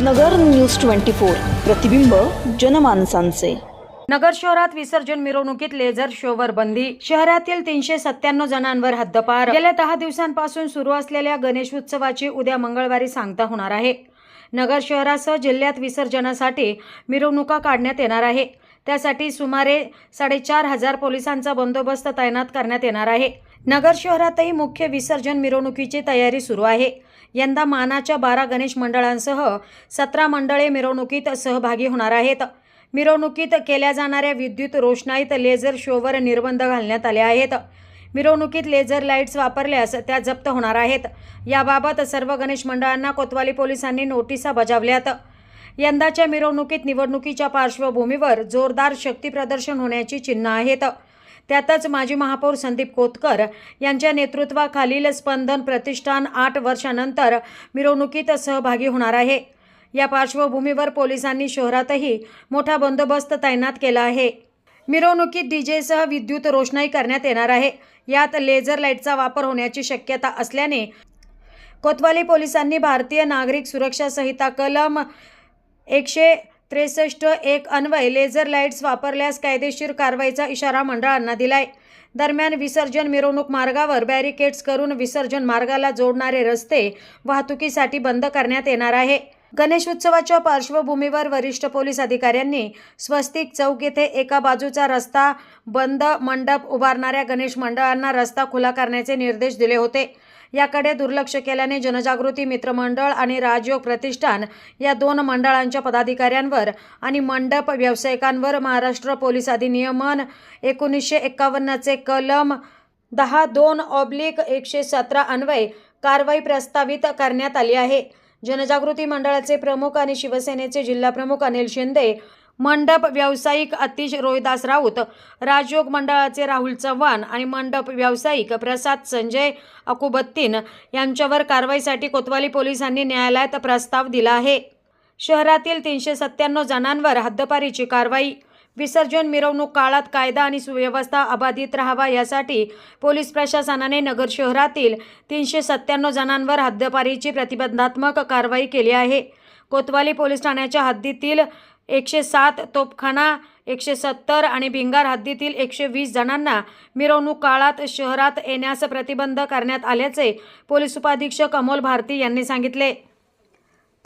नगर news twenty four. प्रतिबिंब जनमानसांचे. नगर शहरात विसर्जन मिरवणुकीत लेझर शोवर बंदी. शहरातील तीनशे सत्त्याण्णव जणांवर हद्दपार. गेल्या दहा दिवसांपासून सुरू असलेल्या गणेश उत्सवाची उद्या मंगळवारी सांगता होणार आहे. नगर शहरासह जिल्ह्यात विसर्जनासाठी मिरवणुका काढण्यात येणार आहे. त्यासाठी सुमारे साडेचार हजार पोलिसांचा बंदोबस्त तैनात करण्यात येणार आहे. नगर शहरातही मुख्य विसर्जन मिरवणुकीची तयारी सुरू आहे. यंदा मानाच्या बारा गणेश मंडळांसह सतरा मंडळे मिरवणुकीत सहभागी होणार आहेत. मिरवणुकीत केल्या जाणाऱ्या विद्युत रोषणाईत लेझर शोवर निर्बंध घालण्यात आले आहेत. मिरवणुकीत लेझर लाईट्स वापरल्यास त्या जप्त होणार आहेत. याबाबत सर्व गणेश मंडळांना कोतवाली पोलिसांनी नोटिसा बजावल्यात. यंदाच्या मिरवणुकीत निवडणुकीच्या पार्श्वभूमीवर जोरदार शक्ती प्रदर्शन होण्याची चिन्ह आहेत. त्यातच माजी महापौर संदीप कोतकर यांच्या नेतृत्वाखालील स्पंदन प्रतिष्ठान आठ वर्षानंतर मिरवणुकीत सहभागी होणार आहे. या पार्श्वभूमीवर पोलिसांनी शहरातही मोठा बंदोबस्त तैनात केला आहे. मिरवणुकीत डीजेसह विद्युत रोषणाई करण्यात येणार आहे. यात लेझर लाईटचा वापर होण्याची शक्यता असल्याने कोतवाली पोलिसांनी भारतीय नागरिक सुरक्षा संहिता कलम एकशे त्रेसष्ट एक अन्वय लेझर लाईट्स वापरल्यास कायदेशीर कारवाईचा इशारा मंडळांना दिलाय. दरम्यान विसर्जन मिरवणूक मार्गावर बॅरिकेड्स करून विसर्जन मार्गाला जोडणारे रस्ते वाहतुकीसाठी बंद करण्यात येणार आहे. गणेश उत्सवाच्या पार्श्वभूमीवर वरिष्ठ पोलीस अधिकाऱ्यांनी स्वस्तिक चौक येथे एका बाजूचा रस्ता बंद मंडप उभारणाऱ्या गणेश मंडळांना रस्ता खुला करण्याचे निर्देश दिले होते. याकडे दुर्लक्ष केल्याने जनजागृती मित्रमंडळ आणि राजयोग प्रतिष्ठान या दोन मंडळांच्या पदाधिकाऱ्यांवर आणि मंडप व्यावसायिकांवर महाराष्ट्र पोलीस अधिनियमन एकोणीसशे एक्कावन्नचे कलम दहा दोन ऑब्लिक एकशे सतरा अन्वय कारवाई प्रस्तावित करण्यात आली आहे. जनजागृती मंडळाचे प्रमुख आणि शिवसेनेचे जिल्हाप्रमुख अनिल शिंदे मंडप व्यावसायिक अतिश रोहिदास राऊत राजयोग मंडळाचे राहुल चव्हाण आणि मंडप व्यावसायिक प्रसाद संजय अकुबत्तीन यांच्यावर कारवाईसाठी कोतवाली पोलिसांनी न्यायालयात प्रस्ताव दिला आहे. शहरातील तीनशे सत्त्याण्णव जणांवर हद्दपारीची कारवाई विसर्जन मिरवणूक काळात कायदा आणि सुव्यवस्था अबाधित राहावा यासाठी पोलीस प्रशासनाने नगर शहरातील तीनशे सत्त्याण्णव जणांवर हद्दपारीची प्रतिबंधात्मक कारवाई केली आहे. कोतवाली पोलीस ठाण्याच्या हद्दीतील एकशे सात तोपखाना एकशे सत्तर आणि भिंगार हद्दीतील एकशे वीस जणांना मिरवणूक काळात शहरात येण्यास प्रतिबंध करण्यात आल्याचे पोलीस उपाधीक्षक अमोल भारती यांनी सांगितले.